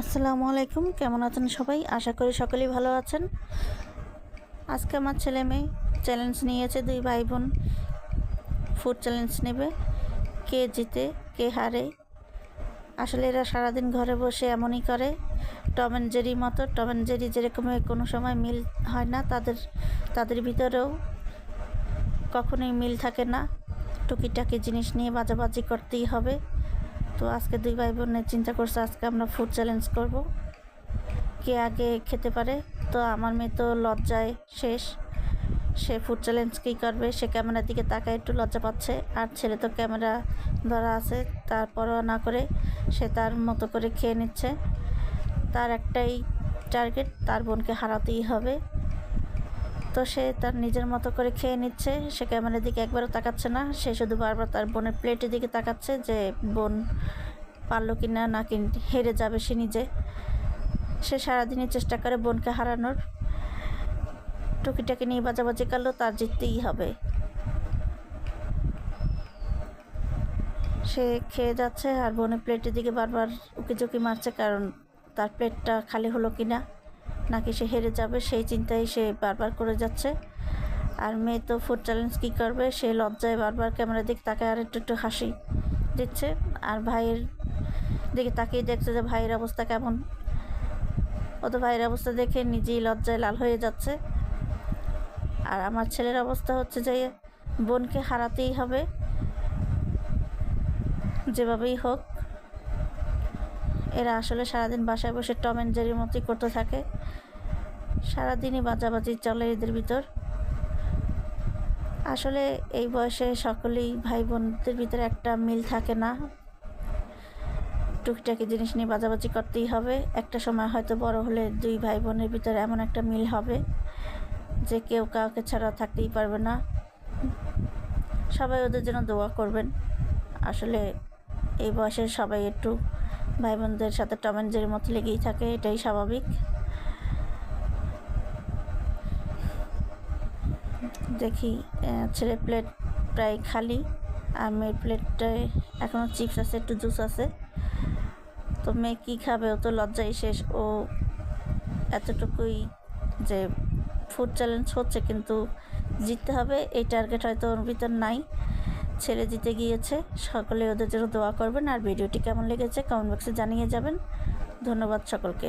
আসসালামু আলাইকুম, কেমন আছেন সবাই? আশা করি সকলেই ভালো আছেন। আজকে আমার ছেলে মেয়ে চ্যালেঞ্জ নিয়েছে দুই ভাই বোন ফুড চ্যালেঞ্জ নেবে, কে জিতে, কে হারে। আসলে এরা সারাদিন ঘরে বসে এমনই করে। টম অ্যান্ড জেরি মতো, টম অ্যান্ড জেরি যেরকম কোনো সময় মিল হয় না তাদের তাদের ভিতরেও। কখনোই মিল থাকে না। টুকিটাকি জিনিস নিয়ে বাজাবাজি করতেই হবে। তো আজকে দুই ভাই বোনের চিন্তা করছে, আজকে আমরা ফুড চ্যালেঞ্জ করব। কে আগে খেতে পারে? তো আমার মেয়ে তো লজ্জায় শেষ। সে ফুড চ্যালেঞ্জ কী করবে, সে ক্যামেরার দিকে তাকায় একটু লজ্জা পাচ্ছে। আর ছেলে তো ক্যামেরা ধরা আছে, তারপরও না করে সে তার মতো করে খেয়ে নিচ্ছে। তার একটাই টার্গেট তার বোনকে হারাতেই হবে। তো সে তার নিজের মতো করে খেয়ে নিচ্ছে। সে ক্যামেরার দিকে একবারও তাকাচ্ছে না। সে শুধু বারবার তার বোনের প্লেটের দিকে তাকাচ্ছে যে বোন পারল কি না না কি হেরে যাবে সে নিজে। সে সারাদিনই চেষ্টা করে বোনকে হারানোর। টুকিটাকি নিয়ে বাজাবাজি করলেও তার জিততেই হবে। সে খেয়ে যাচ্ছে আর বোনের প্লেটের দিকে বারবার উকি ঝুঁকি মারছে কারণ তার প্লেটটা খালি হলো কি না। নাকি সে হেরে যাবে সেই চিন্তায় সে বারবার করে যাচ্ছে। আর মেয়ে তো ফুড চ্যালেঞ্জ কী করবে? সে লজ্জায় বারবার ক্যামেরার দিকে তাকায় আর একটু একটু হাসি দিচ্ছে। আর ভাইয়ের দিকে তাকিয়ে দেখছে যে ভাইয়ের অবস্থা কেমন। ও তো ভাইয়ের অবস্থা দেখে নিজেই লজ্জায় লাল হয়ে যাচ্ছে। আর আমার ছেলের অবস্থা হচ্ছে যে বোনকে হারাতেই হবে। যেভাবেই হোক এরা আসলে সারাদিন বাসায় বসে টম অ্যান্ড জেরির মতোই করতে থাকে। সারাদিনই বাজাবাজি চলে এদের ভিতর। আসলে এই বয়সে সকলেই ভাই বোনদের ভিতরে একটা মিল থাকে না। টুকিটাকি জিনিস নিয়ে বাজাবাজি করতেই হবে। একটা সময় হয়তো বড় হলে দুই ভাই বোনের ভিতরে এমন একটা মিল হবে যে কেউ কাউকে ছাড়া থাকতেই পারবে না। সবাই ওদের জন্য দোয়া করবেন। আসলে এই বয়সে সবাই একটু ভাই বোনদের সাথে টম অ্যান্ড জেরির মতো লেগেই থাকে, এটাই স্বাভাবিক। দেখি ছেলের প্লেট প্রায় খালি, আর মেয়ের প্লেটটায় এখনও চিপস আছে, একটু জুস আছে। তো মেয়ে কী খাবে, ও তো লজ্জাই শেষ। ও এতটুকুই যে ফুড চ্যালেঞ্জ হচ্ছে, কিন্তু জিততে হবে, এই টার্গেট হয়তো ওর ভিতর নাই। ছেলে দিতে গিয়েছে। সকলে ওদের জন্য দোয়া করবেন। আর ভিডিওটি কেমন লেগেছে কমেন্ট বক্সে জানিয়ে যাবেন। ধন্যবাদ সকলকে।